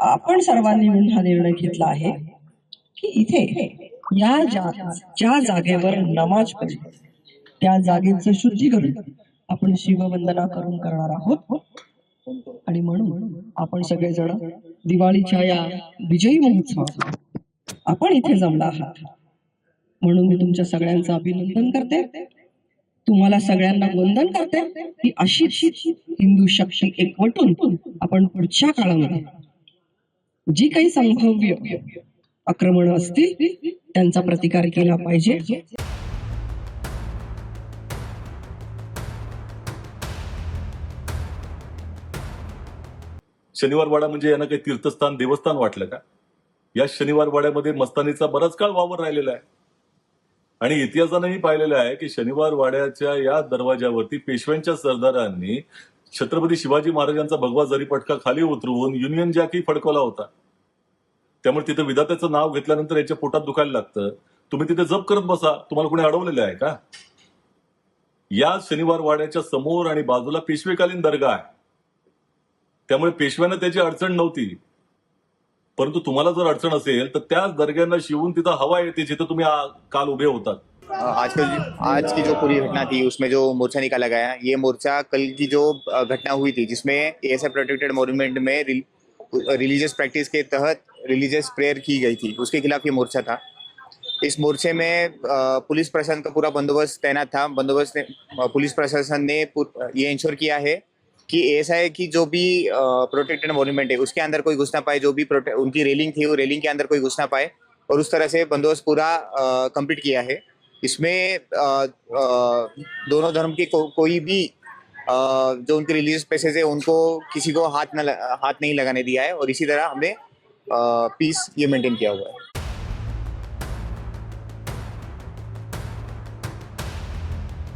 आपण सर्वांनी मिळून हा निर्णय घेतला आहे की इथे या जा ज्या जागेवर नमाज पडली त्या जागेचं शुद्धीकरण आपण शिववंदना करून करणार आहोत. आणि म्हणून आपण सगळेजण दिवाळीच्या या विजयी महोत्सवात आपण इथे जमला आहात. म्हणून मी तुमच्या सगळ्यांचं अभिनंदन करते. तुम्हाला सगळ्यांना वंदन करते की अशी हिंदू शक्ती एकवटून आपण पुढच्या काळामध्ये जी काही संभाव्य आक्रमण असतील त्यांचा प्रतिकार केला पाहिजे. शनिवार वाडा म्हणजे यांना काही तीर्थस्थान देवस्थान वाटलं का? या शनिवार वाड्यामध्ये मस्तानीचा बराच काळ वावर राहिलेला आहे. आणि इतिहासानंही पाहिलेलं आहे की शनिवार वाड्याच्या या दरवाज्यावरती पेशव्यांच्या सरदारांनी छत्रपती शिवाजी महाराजांचा भगवा जरी पटका खाली उतरवून युनियन जॅकही फडकवला होता. त्यामुळे तिथे विधात्याचं नाव घेतल्यानंतर याच्या पोटात दुखायला लागतं. तुम्ही तिथे जप करत बसा तुम्हाला कोणी अडवलेलं आहे का? या शनिवार वाड्याच्या समोर आणि बाजूला पेशवेकालीन दर्गा आहे. त्यामुळे पेशव्यांना त्याची अडचण नव्हती. परंतु तुम्हाला जर अडचण असेल तर त्याच दर्ग्यांना शिवून तिथं हवा येते जिथं तुम्ही काल उभे होतात. आज कल आज की जो पूरी घटना थी, उसमें जो मोर्चा निकाला गया, ये मोर्चा कल की जो घटना हुई थी, जिसमें एस प्रोटेक्टेड मॉन्यूमेंट में रिलीजियस प्रैक्टिस के तहत रिलीजियस प्रेयर की गई थी, उसके खिलाफ ये मोर्चा था। इस मोर्चे में पुलिस प्रशासन का पूरा बंदोबस्त तैनात था। बंदोबस्त ने- पुलिस प्रशासन ने ये इंश्योर किया है कि ऐसा है कि जो भी प्रोटेक्टेड मोन्यूमेंट है, उसके अंदर कोई घुस ना पाए, जो भी उनकी रेलिंग थी, वो रेलिंग के अंदर कोई घुस ना पाए, और उस तरह से बंदोबस्त पूरा कंप्लीट किया है। इसमें आ, आ, दोनों धर्म के को, कोई भी आ, जो उनके रिलीजियस प्लेसेस है उनको किसी को हाथ न हाथ नहीं लगाने दिया है। और इसी तरह हमने पीस ये मेंटेन किया हुआ है।